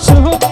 什么